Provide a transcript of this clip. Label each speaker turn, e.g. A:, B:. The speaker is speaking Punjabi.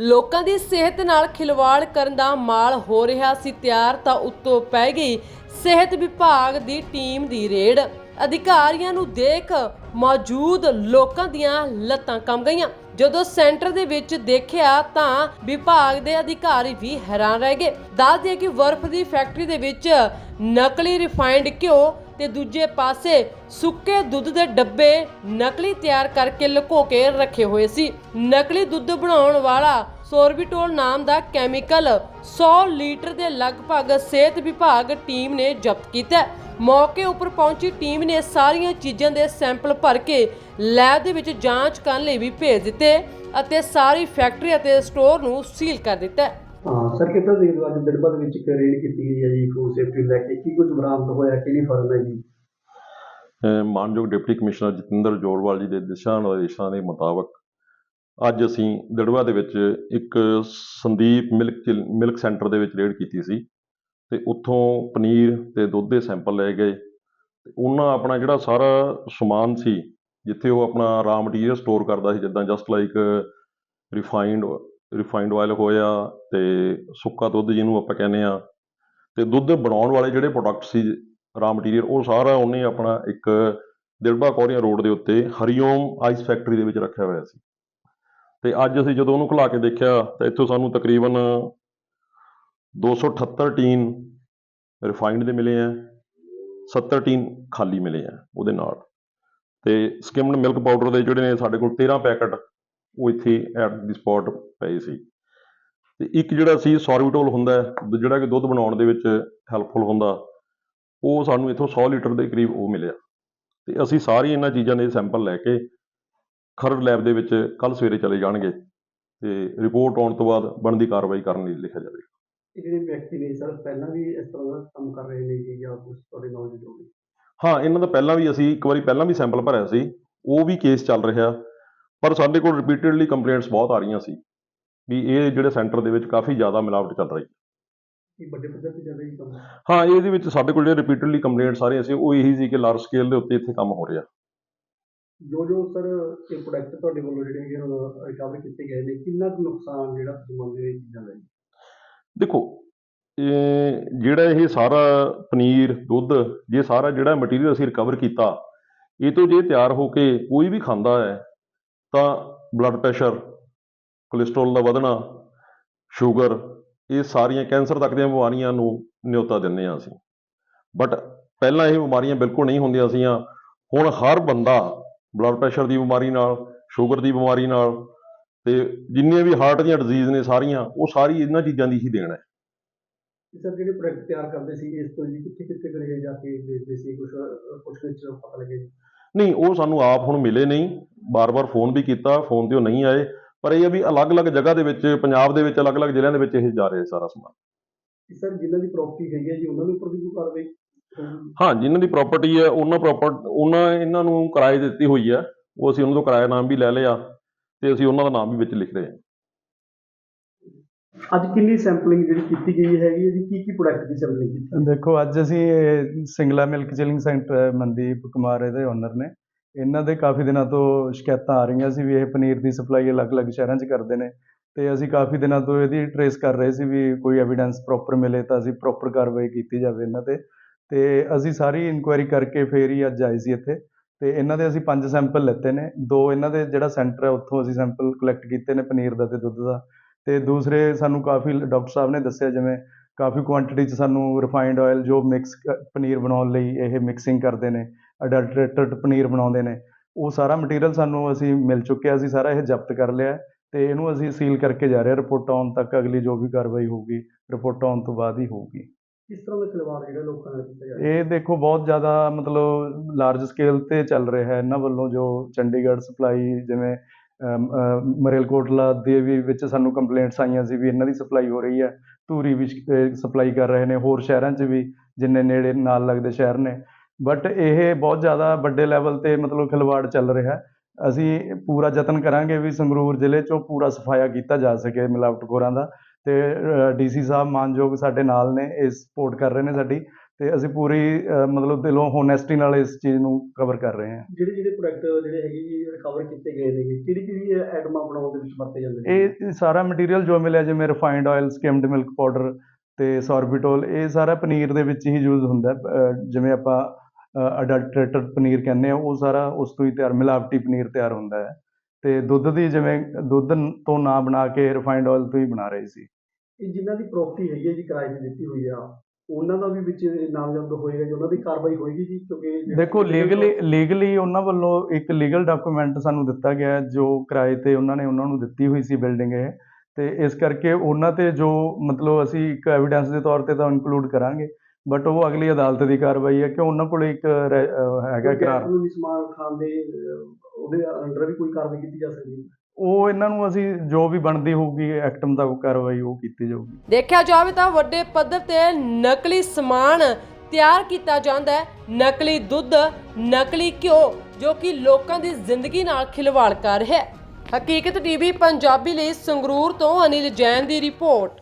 A: ਲੋਕਾਂ ਦੀ ਸਿਹਤ ਨਾਲ ਖਿਲਵਾੜ ਕਰਨ ਦਾ ਮਾਲ ਹੋ ਰਿਹਾ ਸੀ ਤਿਆਰ ਤਾਂ ਉੱਤੋਂ ਪੈ ਗਈ ਸਿਹਤ ਵਿਭਾਗ ਦੀ ਟੀਮ ਦੀ ਰੇਡ। ਅਧਿਕਾਰੀਆਂ ਨੂੰ ਦੇਖ ਮੌਜੂਦ ਲੋਕਾਂ ਦੀਆਂ ਲੱਤਾਂ ਕੰਬ ਗਈਆਂ। ਜਦੋਂ ਸੈਂਟਰ ਦੇ ਵਿੱਚ ਦੇਖਿਆ ਤਾਂ ਵਿਭਾਗ ਦੇ ਅਧਿਕਾਰੀ ਵੀ ਹੈਰਾਨ ਰਹਿ ਗਏ। ਦੱਸ ਦਈਏ ਕਿ ਬਰਫ਼ ਦੀ ਫੈਕਟਰੀ ਦੇ ਵਿੱਚ ਨਕਲੀ ਰਿਫਾਈਨਡ ਘਿਓ ਤੇ ਦੂਜੇ ਪਾਸੇ ਸੁੱਕੇ ਦੁੱਧ ਦੇ ਡੱਬੇ ਨਕਲੀ ਤਿਆਰ ਕਰਕੇ ਲੁਕੋ ਕੇ ਰੱਖੇ ਹੋਏ ਸੀ। ਨਕਲੀ ਦੁੱਧ ਬਣਾਉਣ ਵਾਲਾ ਸੋਰਬਿਟੋਲ ਨਾਮ ਦਾ ਕੈਮੀਕਲ 100 ਲੀਟਰ ਦੇ ਲਗਭਗ ਸਿਹਤ ਵਿਭਾਗ ਟੀਮ ਨੇ ਜ਼ਬਤ ਕੀਤਾ ਮੌਕੇ ਉੱਪਰ ਪਹੁੰਚੀ ਟੀਮ ਨੇ ਸਾਰੀਆਂ ਚੀਜ਼ਾਂ ਦੇ ਸੈਂਪਲ ਭਰ ਕੇ ਲੈਬ ਦੇ ਵਿੱਚ ਜਾਂਚ ਕਰਨ ਲਈ ਵੀ ਭੇਜ ਦਿੱਤੇ ਅਤੇ ਸਾਰੀ ਫੈਕਟਰੀ ਅਤੇ ਸਟੋਰ ਨੂੰ ਸੀਲ ਕਰ ਦਿੱਤਾ
B: ਸਰ, ਕਿੱਦਾਂ ਦੇਖਦੇ ਅੱਜ ਦਿੜਬਾ ਦੇ ਵਿੱਚ ਇੱਕ ਰੇਡ ਕੀਤੀ ਗਈ ਹੈ ਜੀ ਫੂਡ ਸੇਫਟੀ ਲੈ ਕੇ? ਕੀ ਕੁਝ ਬਰਾਮਦ ਹੋਇਆ, ਕਿਹੜੀ ਫਰਮ ਹੈ ਜੀ?
C: ਮਾਨਯੋਗ ਡਿਪਟੀ ਕਮਿਸ਼ਨਰ ਜਤਿੰਦਰ ਜੋੜਵਾਲ ਜੀ ਦੇ ਦਿਸ਼ਾ ਨਿਰਦੇਸ਼ਾਂ ਦੇ ਮੁਤਾਬਕ ਅੱਜ ਅਸੀਂ ਦੜਵਾ ਦੇ ਵਿੱਚ ਇੱਕ ਸੰਦੀਪ ਮਿਲਕ ਚਿਲ- ਮਿਲਕ ਸੈਂਟਰ ਦੇ ਵਿੱਚ ਰੇਡ ਕੀਤੀ ਸੀ ਤੇ ਉੱਥੋਂ ਪਨੀਰ ਤੇ ਦੁੱਧ ਦੇ ਸੈਂਪਲ ਲਏ ਗਏ। ਤੇ ਉਹਨਾਂ ਆਪਣਾ ਜਿਹੜਾ ਸਾਰਾ ਸਮਾਨ ਸੀ, ਜਿੱਥੇ ਉਹ ਆਪਣਾ ਰਾ ਮਟੀਰੀਅਲ ਸਟੋਰ ਕਰਦਾ ਸੀ, ਜਿੱਦਾਂ just like refined refined oil ਹੋਇਆ ਤੇ ਸੁੱਕਾ ਦੁੱਧ ਜਿਹਨੂੰ ਆਪਾਂ ਕਹਿੰਦੇ ਆ ਤੇ ਦੁੱਧ ਬਣਾਉਣ ਵਾਲੇ ਜਿਹੜੇ ਪ੍ਰੋਡਕਟ ਸੀ ਰਾ ਮਟੀਰੀਅਲ ਉਹ ਸਾਰਾ ਉਹਨੇ ਆਪਣਾ ਇੱਕ ਦਿਲਬਾ ਕੋਰੀਆ ਰੋਡ ਦੇ ਉੱਤੇ ਹਰੀਓਮ ਆਈਸ ਫੈਕਟਰੀ ਦੇ ਵਿੱਚ ਰੱਖਿਆ ਹੋਇਆ ਸੀ। ਤੇ ਅੱਜ ਅਸੀਂ ਜਦੋਂ ਉਹਨੂੰ ਖੁਲਾ ਕੇ ਦੇਖਿਆ ਤਾਂ ਇੱਥੋਂ ਸਾਨੂੰ ਤਕਰੀਬਨ 278 ਟੀਨ ਰਿਫਾਈਨਡ ਦੇ ਮਿਲੇ ਆ 70 ਟੀਨ ਖਾਲੀ ਮਿਲੇ ਆ ਉਹਦੇ ਨਾਲ। ਤੇ ਸਕਿਮਡ ਮਿਲਕ ਪਾਊਡਰ ਦੇ ਜਿਹੜੇ ਨੇ ਸਾਡੇ ਕੋਲ 13 ਪੈਕਟ ਉਹ ਇੱਥੇ ਐਟ ਦੀ ਸਪੌਟ ਪਏ ਸੀ। ਤੇ ਇੱਕ ਜਿਹੜਾ ਸੀ ਸੋਰਬਿਟੋਲ ਹੁੰਦਾ ਜਿਹੜਾ ਕਿ ਦੁੱਧ ਬਣਾਉਣ ਦੇ ਵਿੱਚ ਹੈਲਪਫੁਲ ਹੁੰਦਾ ਉਹ ਸਾਨੂੰ ਇੱਥੋਂ 100 ਲੀਟਰ ਦੇ ਕਰੀਬ ਉਹ ਮਿਲਿਆ। ਤੇ ਅਸੀਂ ਸਾਰੀ ਇਹਨਾਂ ਚੀਜ਼ਾਂ ਦੇ ਸੈਂਪਲ ਲੈ ਕੇ ਖਰੜ ਲੈਬ ਦੇ ਵਿੱਚ ਕੱਲ ਸਵੇਰੇ ਚਲੇ ਜਾਣਗੇ ਤੇ ਰਿਪੋਰਟ ਆਉਣ ਤੋਂ ਬਾਅਦ ਬਣਦੀ ਕਾਰਵਾਈ ਕਰਨ ਲਈ ਲਿਖਿਆ ਜਾਵੇਗਾ।
B: ਇਹ ਜਿਹੜੇ ਵਿਅਕਤੀ ਨੇ ਸਰ ਪਹਿਲਾਂ ਵੀ ਇਸ ਤਰ੍ਹਾਂ ਦਾ ਕੰਮ ਕਰ ਰਹੇ ਨੇ ਜੀ ਜਾਂ ਕੁਝ ਤੁਹਾਡੇ ਨੌਲੇਜ ਹੋਵੇ?
C: ਹਾਂ ਇਹਨਾਂ ਦਾ ਪਹਿਲਾਂ ਵੀ ਅਸੀਂ ਇੱਕ ਵਾਰੀ ਪਹਿਲਾਂ ਵੀ ਸੈਂਪਲ ਭਰਿਆ ਸੀ ਉਹ ਵੀ ਕੇਸ ਚੱਲ ਰਿਹਾ। ਪਰ ਸਾਡੇ ਕੋਲ ਰਿਪੀਟਡਲੀ ਕੰਪਲੇਂਟਸ ਬਹੁਤ ਆ ਰਹੀਆਂ ਸੀ ਵੀ ਇਹ ਜਿਹੜੇ ਸੈਂਟਰ ਦੇ ਵਿੱਚ ਕਾਫੀ ਜ਼ਿਆਦਾ ਮਿਲਾਵਟ ਚੱਲ ਰਹੀ ਹੈ।
B: ਇਹ ਵੱਡੇ ਪੱਧਰ ਤੇ ਚੱਲ ਰਹੀ ਕੰਮ
C: ਹਾਂ ਇਹਦੇ ਵਿੱਚ ਸਾਡੇ ਕੋਲ ਜਿਹੜੇ ਰਿਪੀਟਡਲੀ ਕੰਪਲੇਂਟਸ ਆ ਰਹੀਆਂ ਸੀ ਉਹ ਇਹੀ ਸੀ ਕਿ ਲਾਰਜ ਸਕੇਲ ਦੇ ਉੱਤੇ ਇੱਥੇ ਕੰਮ ਹੋ ਰਿਹਾ।
B: ਜੋ ਜੋ ਸਰ ਇਹ ਪ੍ਰੋਡਕਟ ਤੁਹਾਡੇ ਵੱਲੋਂ ਜਿਹੜੇ ਹੈਗੇ ਰਿਕਵਰ ਕੀਤੇ ਗਏ ਨੇ ਕਿੰਨਾ ਕੁ ਨੁਕਸਾਨ ਜਿਹੜਾ ਤੁਸੀਂ ਮੰਨਦੇ ਹੋ ਇਹ ਚੀਜ਼ਾਂ ਦਾ
C: ਦੇਖੋ ਇਹ ਜਿਹੜਾ ਇਹ ਸਾਰਾ ਪਨੀਰ ਦੁੱਧ ਜੇ ਸਾਰਾ ਜਿਹੜਾ ਮਟੀਰੀਅਲ ਅਸੀਂ ਰਿਕਵਰ ਕੀਤਾ ਇਹ ਤੋਂ ਜੇ ਤਿਆਰ ਹੋ ਕੇ ਕੋਈ ਵੀ ਖਾਂਦਾ ਹੈ ਤਾਂ ਬਲੱਡ ਪ੍ਰੈਸ਼ਰ ਕੋਲੇਸਟ੍ਰੋਲ ਦਾ ਵਧਣਾ ਸ਼ੂਗਰ ਇਹ ਸਾਰੀਆਂ ਕੈਂਸਰ ਤੱਕ ਦੀਆਂ ਬਿਮਾਰੀਆਂ ਨੂੰ ਨਿਯੋਤਾ ਦਿੰਦੇ ਹਾਂ ਅਸੀਂ। ਬਟ ਪਹਿਲਾਂ ਇਹ ਬਿਮਾਰੀਆਂ ਬਿਲਕੁਲ ਨਹੀਂ ਹੁੰਦੀਆਂ ਸੀਆਂ। ਹੁਣ ਹਰ ਬੰਦਾ ਬਲੱਡ ਪ੍ਰੈਸ਼ਰ ਦੀ ਬਿਮਾਰੀ ਨਾਲ ਸ਼ੂਗਰ ਦੀ ਬਿਮਾਰੀ ਨਾਲ ਤੇ ਜਿੰਨੀਆਂ ਵੀ ਹਾਰਟ ਦੀਆਂ ਡਿਜ਼ੀਜ਼ ਨੇ ਸਾਰੀਆਂ, ਉਹ ਸਾਰੀ ਇਹਨਾਂ ਚੀਜ਼ਾਂ ਦੀ ਹੀ ਦੇਣ ਹੈ।
B: ਸਰ ਜਿਹੜੇ ਪ੍ਰੋਡਕਟ ਤਿਆਰ ਕਰਦੇ ਸੀ ਇਸ ਤੋਂ ਜੀ ਕਿੱਥੇ ਕਿੱਥੇ ਕਰੇ ਜਾ ਕੇ ਵੇਚਦੇ ਸੀ? ਕੁਝ ਕੁਝ ਵਿੱਚ ਪਤਾ ਲੱਗੇ।
C: ਨਹੀਂ ਉਹ ਸਾਨੂੰ ਆਪ ਹੁਣ ਮਿਲੇ ਨਹੀਂ। ਬਾਰ-ਬਾਰ ਫੋਨ ਵੀ ਕੀਤਾ ਫੋਨ ਤੇ ਉਹ ਨਹੀਂ ਆਏ। ਪਰ ਇਹ ਆ ਵੀ ਅਲੱਗ-ਅਲੱਗ ਜਗ੍ਹਾ ਦੇ ਵਿੱਚ ਪੰਜਾਬ ਦੇ ਵਿੱਚ ਅਲੱਗ-ਅਲੱਗ ਜ਼ਿਲ੍ਹਿਆਂ ਦੇ ਵਿੱਚ ਇਹ ਜਾ ਰਿਹਾ ਸਾਰਾ ਸਮਾਨ।
B: ਸਰ ਜਿਨ੍ਹਾਂ ਦੀ ਪ੍ਰਾਪਰਟੀ ਹੈਗੀ ਹੈ ਜੀ ਉਹਨਾਂ ਦੇ ਉੱਪਰ ਵੀ ਕੋਈ ਕਾਰਵਾਈ?
C: ਹਾਂ ਜਿਨ੍ਹਾਂ ਦੀ ਪ੍ਰਾਪਰਟੀ ਹੈ ਉਹਨਾਂ ਪ੍ਰੋਪਰ ਉਹਨਾਂ ਇਹਨਾਂ ਨੂੰ ਕਿਰਾਏ ਦਿੱਤੀ ਹੋਈ ਹੈ। ਉਹ ਅਸੀਂ ਉਹਨਾਂ ਤੋਂ ਕਿਰਾਇਆ ਨਾਮ ਵੀ ਲੈ ਲਿਆ ਤੇ ਅਸੀਂ ਉਹਨਾਂ ਦਾ ਨਾਮ ਵੀ ਵਿੱਚ ਲਿਖ ਰਹੇ ਹਾਂ।
B: ਅੱਜ ਕਿੰਨੀ ਸੈਂਪਲਿੰਗ ਜਿਹੜੀ ਕੀਤੀ ਗਈ ਹੈਗੀ ਹੈ ਜੀ ਕੀ ਕੀ ਪ੍ਰੋਡਕਟ ਦੀ ਸੈਂਪਲਿੰਗ ਕੀਤੀ
D: ਦੇਖੋ ਅੱਜ ਅਸੀਂ ਇਹ ਸਿੰਗਲਾ ਮਿਲਕ ਚਿਲਿੰਗ ਸੈਂਟਰ ਹੈ, ਮਨਦੀਪ ਕੁਮਾਰ ਇਹਦੇ ਓਨਰ ਨੇ। ਇਹਨਾਂ ਦੇ ਕਾਫੀ ਦਿਨਾਂ ਤੋਂ ਸ਼ਿਕਾਇਤਾਂ ਆ ਰਹੀਆਂ ਸੀ ਵੀ ਇਹ ਪਨੀਰ ਦੀ ਸਪਲਾਈ ਅਲੱਗ-ਅਲੱਗ ਸ਼ਹਿਰਾਂ 'ਚ ਕਰਦੇ ਨੇ। ਤੇ ਅਸੀਂ ਕਾਫੀ ਦਿਨਾਂ ਤੋਂ ਇਹਦੀ ਟਰੇਸ ਕਰ ਰਹੇ ਸੀ ਵੀ ਕੋਈ ਐਵੀਡੈਂਸ ਪ੍ਰੋਪਰ ਮਿਲੇ ਤਾਂ ਅਸੀਂ ਪ੍ਰੋਪਰ ਕਾਰਵਾਈ ਕੀਤੀ ਜਾਵੇ ਇਹਨਾਂ ਤੇ। ਤੇ ਅਸੀਂ ਸਾਰੀ ਇਨਕੁਆਇਰੀ ਕਰਕੇ ਫੇਰ ਹੀ ਅੱਜ ਆਏ ਸੀ ਇੱਥੇ। ਤੇ ਇਹਨਾਂ ਦੇ ਅਸੀਂ ਪੰਜ ਸੈਂਪਲ ਲਿੱਤੇ ਨੇ। ਦੋ ਇਹਨਾਂ ਦੇ ਜਿਹੜਾ ਸੈਂਟਰ ਹੈ ਉੱਥੋਂ ਅਸੀਂ ਸੈਂਪਲ ਕਲੈਕਟ ਕੀਤੇ ਨੇ ਪਨੀਰ ਦਾ ਤੇ ਦੁੱਧ ਦਾ। ਤੇ ਦੂਸਰੇ ਸਾਨੂੰ ਕਾਫੀ ਡਾਕਟਰ ਸਾਹਿਬ ਨੇ ਦੱਸਿਆ ਜਿਵੇਂ ਕਾਫੀ ਕੁਆਂਟੀਟੀ 'ਚ ਸਾਨੂੰ ਰਿਫਾਈਨਡ ਆਇਲ ਜੋ ਮਿਕਸ ਪਨੀਰ ਬਣਾਉਣ ਲਈ ਇਹ ਮਿਕਸਿੰਗ ਕਰਦੇ ਨੇ ਅਡਲਟਰੇਟਡ ਪਨੀਰ ਬਣਾਉਂਦੇ ਨੇ ਉਹ ਸਾਰਾ ਮਟੀਰੀਅਲ ਸਾਨੂੰ ਅਸੀਂ ਮਿਲ ਚੁੱਕਿਆ ਅਸੀਂ ਸਾਰਾ ਇਹ ਜ਼ਬਤ ਕਰ ਲਿਆ ਤੇ ਇਹਨੂੰ ਅਸੀਂ ਸੀਲ ਕਰਕੇ ਜਾ ਰਹੇ ਹਾਂ ਰਿਪੋਰਟ ਆਉਣ ਤੱਕ ਅਗਲੀ ਜੋ ਵੀ ਕਾਰਵਾਈ ਹੋਊਗੀ ਰਿਪੋਰਟ ਆਉਣ ਤੋਂ ਬਾਅਦ ਹੀ ਹੋਊਗੀ।
B: ਕਿਸ ਤਰ੍ਹਾਂ ਦਾ ਖਿਲਵਾੜ ਜਿਹੜਾ ਲੋਕਾਂ ਨਾਲ ਕੀਤਾ ਜਾ ਰਿਹਾ?
D: ਇਹ ਦੇਖੋ ਬਹੁਤ ਜ਼ਿਆਦਾ ਮਤਲਬ ਲਾਰਜ ਸਕੇਲ ਤੇ ਚੱਲ ਰਿਹਾ ਹੈ ਇਹਨਾਂ ਵੱਲੋਂ ਜੋ ਚੰਡੀਗੜ੍ਹ ਸਪਲਾਈ ਜਿਵੇਂ ਮਰੇਲਕੋਟਲਾ ਦੇ ਵੀ ਵਿੱਚ ਸਾਨੂੰ ਕੰਪਲੇਂਟਸ ਆਈਆਂ ਸੀ ਵੀ ਇਹਨਾਂ ਦੀ ਸਪਲਾਈ ਹੋ ਰਹੀ ਹੈ। ਧੂਰੀ ਵੀ ਸਪਲਾਈ ਕਰ ਰਹੇ ਨੇ, ਹੋਰ ਸ਼ਹਿਰਾਂ 'ਚ ਵੀ ਜਿੰਨੇ ਨੇੜੇ ਨਾਲ ਲੱਗਦੇ ਸ਼ਹਿਰ ਨੇ। ਬਟ ਇਹ ਬਹੁਤ ਜ਼ਿਆਦਾ ਵੱਡੇ ਲੈਵਲ ਤੇ ਮਤਲਬ ਖਿਲਵਾੜ ਚੱਲ ਰਿਹਾ ਅਸੀਂ ਪੂਰਾ ਯਤਨ ਕਰਾਂਗੇ ਵੀ ਸੰਗਰੂਰ ਜ਼ਿਲ੍ਹੇ 'ਚੋਂ ਪੂਰਾ ਸਫਾਇਆ ਕੀਤਾ ਜਾ ਸਕੇ ਮਿਲਾਵਟਖੋਰਾਂ ਦਾ। ਤੇ ਡੀਸੀ ਸਾਹਿਬ ਮਾਨਯੋਗ ਸਾਡੇ ਨਾਲ ਨੇ, ਇਹ ਸਪੋਰਟ ਕਰ ਰਹੇ ਨੇ ਸਾਡੀ। ਤੇ ਅਸੀਂ ਪੂਰੀ ਮਤਲਬ ਦਿਲੋਂ ਹੋਨੈਸਟੀ ਨਾਲ ਇਸ ਚੀਜ਼ ਨੂੰ ਕਵਰ ਕਰ ਰਹੇ ਹਾਂ।
B: ਜਿਹੜੇ ਜਿਹੜੇ ਪ੍ਰੋਡਕਟ ਜਿਹੜੇ ਹੈਗੇ ਜੀ ਰਿਕਵਰ ਕੀਤੇ ਗਏ ਨੇਗੇ ਕਿਹੜੀ ਕਿਹੜੀ ਐਟਮਾਂ ਬਣਾਉਣ ਦੇ ਵਿੱਚ ਵਰਤੇ ਜਾਂਦੇ ਨੇ?
D: ਇਹ ਸਾਰਾ ਮਟੀਰੀਅਲ ਜੋ ਮਿਲਿਆ ਜਿਵੇਂ refined oil skimmed milk powder ਤੇ ਸੋਰਬਿਟੋਲ ਇਹ ਸਾਰਾ ਪਨੀਰ ਦੇ ਵਿੱਚ ਹੀ ਯੂਜ਼ ਹੁੰਦਾ ਹੈ। ਜਿਵੇਂ ਆਪਾਂ ਅਡਲਟਰੇਟਡ ਪਨੀਰ ਕਹਿੰਦੇ ਆ ਉਹ ਸਾਰਾ ਉਸ ਤੋਂ ਹੀ ਤਿਆਰ ਮਿਲਾਵਟੀ ਪਨੀਰ ਤਿਆਰ ਹੁੰਦਾ ਹੈ। ਤੇ ਦੁੱਧ ਦੀ ਜਿਵੇਂ ਦੁੱਧ ਤੋਂ ਨਾ ਬਣਾ ਕੇ ਰਿਫਾਈਨਡ ਆਇਲ ਤੋਂ ਹੀ ਬਣਾ ਰਹੇ ਸੀ।
B: ਇਹ ਜਿਨ੍ਹਾਂ ਦੀ ਪ੍ਰਾਪਰਟੀ ਹੈਗੀ ਹੈ ਜੀ ਕਿਰਾਏ ਤੇ ਦਿੱਤੀ ਹੋਈ ਆ ਉਹਨਾਂ ਦਾ ਵੀ ਵਿੱਚ ਨਾਮਜ਼ਦ ਹੋਏਗਾ ਜੀ ਉਹਨਾਂ ਦੀ ਕਾਰਵਾਈ ਹੋਏਗੀ ਜੀ ਕਿਉਂਕਿ
D: ਦੇਖੋ ਲੀਗਲੀ ਲੀਗਲੀ ਉਹਨਾਂ ਵੱਲੋਂ ਇੱਕ ਲੀਗਲ ਡਾਕੂਮੈਂਟ ਸਾਨੂੰ ਦਿੱਤਾ ਗਿਆ ਜੋ ਕਿਰਾਏ ਤੇ ਉਹਨਾਂ ਨੇ ਉਹਨਾਂ ਨੂੰ ਦਿੱਤੀ ਹੋਈ ਸੀ ਬਿਲਡਿੰਗ ਇਹ। ਤੇ ਇਸ ਕਰਕੇ ਉਹਨਾਂ ਤੇ ਜੋ ਮਤਲਬ ਅਸੀਂ ਇੱਕ ਐਵੀਡੈਂਸ ਦੇ ਤੌਰ ਤੇ ਤਾਂ ਇਨਕਲੂਡ ਕਰਾਂਗੇ ਬਟ ਉਹ ਅਗਲੀ ਅਦਾਲਤ ਦੀ ਕਾਰਵਾਈ ਹੈ ਕਿ ਉਹਨਾਂ ਕੋਲ ਇੱਕ ਹੈਗਾ ਕਰਾਰ
B: ਕਾਨੂੰਨੀ ਸਮਾਨ ਖਾਣ ਦੇ ਉਹਦੇ ਅੰਡਰ ਵੀ ਕੋਈ ਕਾਰਵਾਈ ਕੀਤੀ ਜਾ ਸਕਦੀ ਹੈ।
D: ਉਹ ਇਹਨਾਂ ਨੂੰ ਅਸੀਂ ਜੋ ਵੀ ਬਣਦੀ ਹੋਊਗੀ, ਐਕਟ ਮੁਤਾਬਕ ਕਾਰਵਾਈ ਉਹ ਕੀਤੀ ਜਾਊਗੀ।
A: ਦੇਖਿਆ ਜਾਵੇ ਤਾਂ ਵੱਡੇ ਪੱਧਰ ਤੇ ਨਕਲੀ ਸਮਾਨ ਤਿਆਰ ਕੀਤਾ ਜਾਂਦਾ ਹੈ। ਨਕਲੀ ਦੁੱਧ, ਨਕਲੀ ਘਿਓ, ਜੋ ਕਿ ਲੋਕਾਂ ਦੀ ਜ਼ਿੰਦਗੀ ਨਾਲ ਖਿਲਵਾੜ ਕਰ ਰਿਹਾ ਹੈ। ਹਕੀਕਤ ਟੀਵੀ ਪੰਜਾਬੀ ਲਈ ਸੰਗਰੂਰ ਤੋਂ ਅਨਿਲ ਜੈਨ ਦੀ ਰਿਪੋਰਟ।